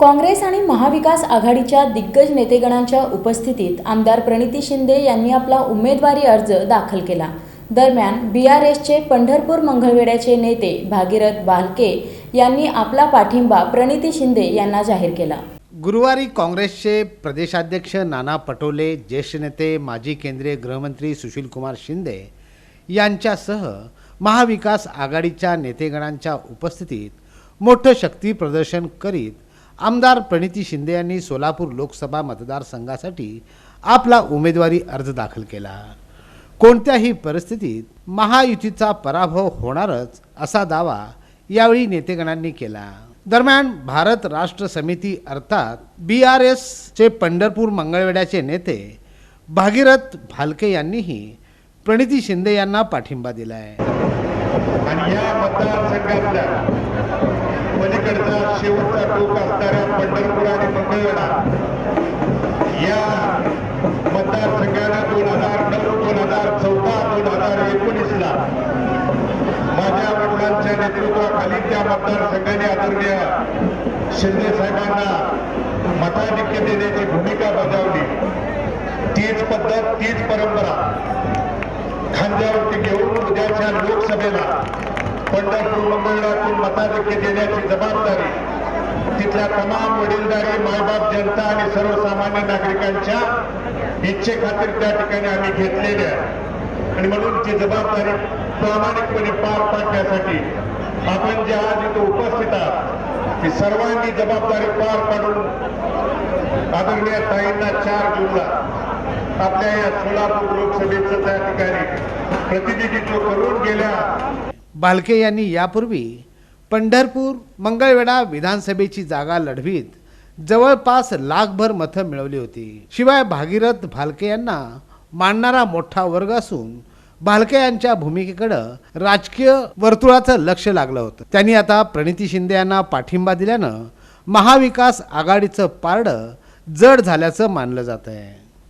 काँग्रेस आणि महाविकास आघाडीच्या दिग्गज नेतेगणांच्या उपस्थितीत आमदार प्रणिती शिंदे यांनी आपला उमेदवारी अर्ज दाखल केला. दरम्यान बी आर एसचे पंढरपूर मंगळवेड्याचे नेते भागीरथ बालके यांनी आपला पाठिंबा प्रणिती शिंदे यांना जाहीर केला. गुरुवारी काँग्रेसचे प्रदेशाध्यक्ष नाना पटोले ज्येष्ठ नेते माजी केंद्रीय गृहमंत्री सुशीलकुमार शिंदे यांच्यासह महाविकास आघाडीच्या नेतेगणांच्या उपस्थितीत मोठं शक्ती प्रदर्शन करीत आमदार प्रणिती शिंदे यांनी सोलापूर लोकसभा मतदारसंघासाठी आपला उमेदवारी अर्ज दाखल केला. कोणत्याही परिस्थितीत महायुतीचा पराभव होणारच असा दावा यावेळी नेतेगणांनी केला. दरम्यान भारत राष्ट्र समिती अर्थात बी आर एसचे पंढरपूर मंगळवेड्याचे नेते भागीरथ भालके यांनीही प्रणिती शिंदे यांना पाठिंबा दिलाय. आहे पलीकडचा शेवटचा टोक असणाऱ्या पंढरपूर आणि मंगळवेढा. या मतदारसंघाला दोन हजार नऊ दोन हजार चौदा दोन हजार एकोणीसला माझ्या वडिलांच्या नेतृत्वाखाली त्या मतदारसंघाने आदरणीय शिंदे साहेबांना मताधिक्य देण्याची भूमिका बजावली तीच पद्धत तीच परंपरा खांद्यावरती घेऊन उद्याच्या लोकसभेला पंढरपूर मंगळातून मताधिक्य देण्याची जबाबदारी. तिथल्या तमाम वडीलधारी मायबाप जनता आणि सर्वसामान्य नागरिकांच्या इच्छेखातीर त्या ठिकाणी आम्ही घेतलेली आहे. आणि म्हणून ती जबाबदारी प्रामाणिकपणे पार पाडण्यासाठी आपण जे आज इथे उपस्थित आहात ती सर्वांनी जबाबदारी पार पाडून आदरणीय ताईंना चार जूनला आपल्या या सोलापूर लोकसभेचं त्या ठिकाणी प्रतिनिधित्व करून गेल्या. भालके यांनी यापूर्वी पंढरपूर मंगळवेढा विधानसभेची जागा लढवीत जवळपास लाखभर मतं मिळवली होती. शिवाय भागीरथ भालके यांना मानणारा मोठा वर्ग असून भालके यांच्या भूमिकेकडं राजकीय वर्तुळाचं लक्ष लागलं होतं. त्यांनी आता प्रणिती शिंदे यांना पाठिंबा दिल्यानं महाविकास आघाडीचं पारडं जड झाल्याचं मानलं जात आहे